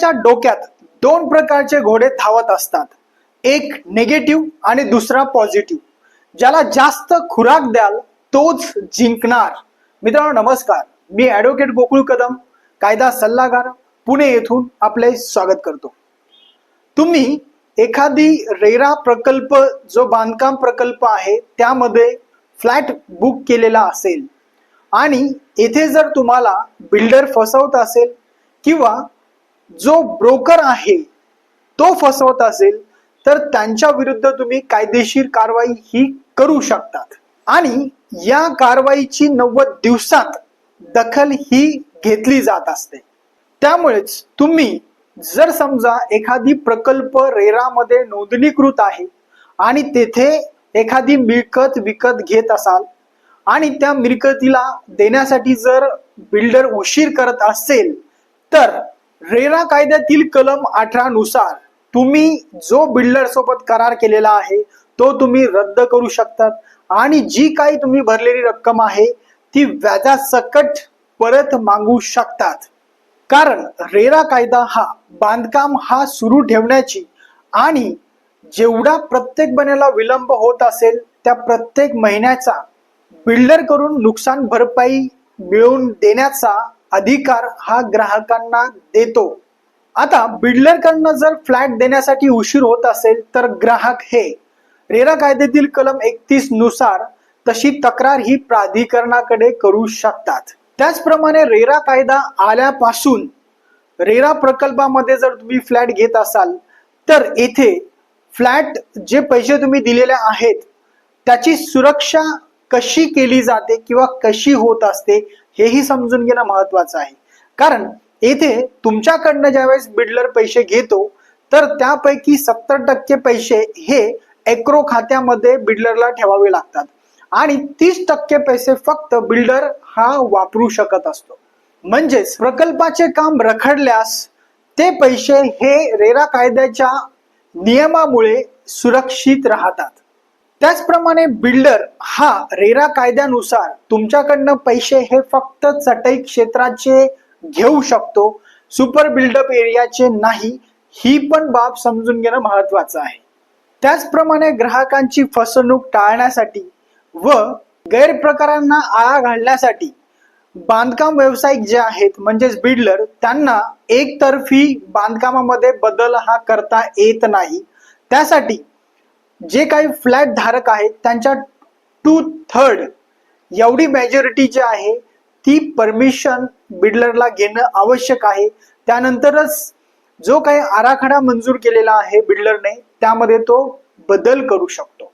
शेतकऱ्याच्या डोक्यात दोन प्रकारचे घोडे धावत असतात. एक निगेटिव्ह आणि दुसरा पॉझिटिव्ह ज्याला जास्त खुराक द्याल तोच जिंकणार. मित्रांनो नमस्कार. मी ॲडव्होकेट गोकुळ कदम कायदा सल्लागार पुणे येथून आपले स्वागत करतो. तुम्ही एखादी रेरा प्रकल्प जो बांधकाम प्रकल्प आहे त्यामध्ये फ्लॅट बुक केलेला असेल आणि येथे जर तुम्हाला बिल्डर फसवत असेल किंवा जो ब्रोकर आहे तो फसवत असेल तर त्यांच्या विरुद्ध तुम्ही कायदेशीर कारवाई ही करू शकतात. आणि या कारवाईची नव्वद दिवसात दखल ही घेतली जात असते. त्यामुळेच तुम्ही जर समजा एखादी प्रकल्प रेरामध्ये नोंदणीकृत आहे आणि तेथे एखादी मिळकत विकत घेत असाल आणि त्या मिळकतीला देण्यासाठी जर बिल्डर उशीर करत असेल तर रेरा कायद्यातील कलम अठरा नुसार तुम्ही जो बिल्डर सोबत करार केलेला आहे तो तुम्ही रद्द करू शकतात. आणि जी काही तुम्ही भरलेली रक्कम आहे ती व्याजासकट परत मागू शकतात. कारण रेरा कायदा हा बांधकाम हा सुरू ठेवण्याची आणि जेवढा प्रत्येक बनेला विलंब होत असेल त्या प्रत्येक महिन्याचा बिल्डर करून नुकसान भरपाई मिळवून देण्याचा अधिकार हा ग्राहकांना देतो. आता बिल्डरकडनं जर फ्लॅट देण्यासाठी उशीर होत असेल तर ग्राहक हे. रेरा कायद्यातील कलम एकतीसनुसार तशी तक्रार ही प्राधिकरणाकडे करू शकतात. त्याचप्रमाणे रेरा कायदा आल्यापासून रेरा प्रकल्पामध्ये जर तुम्ही फ्लॅट घेत असाल तर येथे फ्लॅट जे पैसे तुम्ही दिलेले आहेत त्याची सुरक्षा कशी केली जाते किंवा कशी होत असते हेही समजून घेणं महत्वाचं आहे. कारण येथे तुमच्याकडनं ज्यावेळेस बिल्डर पैसे घेतो तर त्यापैकी सत्तर टक्के पैसे हे एक्रो खात्यामध्ये बिल्डरला ठेवावे लागतात. आणि तीस टक्के पैसे फक्त बिल्डर हा वापरू शकत असतो. म्हणजेच प्रकल्पाचे काम रखडल्यास ते पैसे हे रेरा कायद्याच्या नियमामुळे सुरक्षित राहतात. त्याचप्रमाणे बिल्डर हा रेरा कायद्यानुसार तुमच्याकडनं पैसे हे फक्त चटई क्षेत्राचे घेऊ शकतो. सुपर बिल्डअप एरियाचे नाही ही पण बाब समजून घेणं महत्वाचं आहे. त्याचप्रमाणे ग्राहकांची फसवणूक टाळण्यासाठी व गैरप्रकारांना आळा घालण्यासाठी बांधकाम व्यावसायिक जे आहेत म्हणजेच बिल्डर त्यांना एकतर्फी बांधकामामध्ये बदल हा करता येत नाही. त्यासाठी जे काही फ्लॅट धारक आहेत त्यांच्या टू थर्ड एवढी मेजॉरिटी जी आहे ती परमिशन बिल्डरला घेणं आवश्यक आहे. त्यानंतरच जो काही आराखडा मंजूर केलेला आहे बिल्डरने त्यामध्ये तो बदल करू शकतो.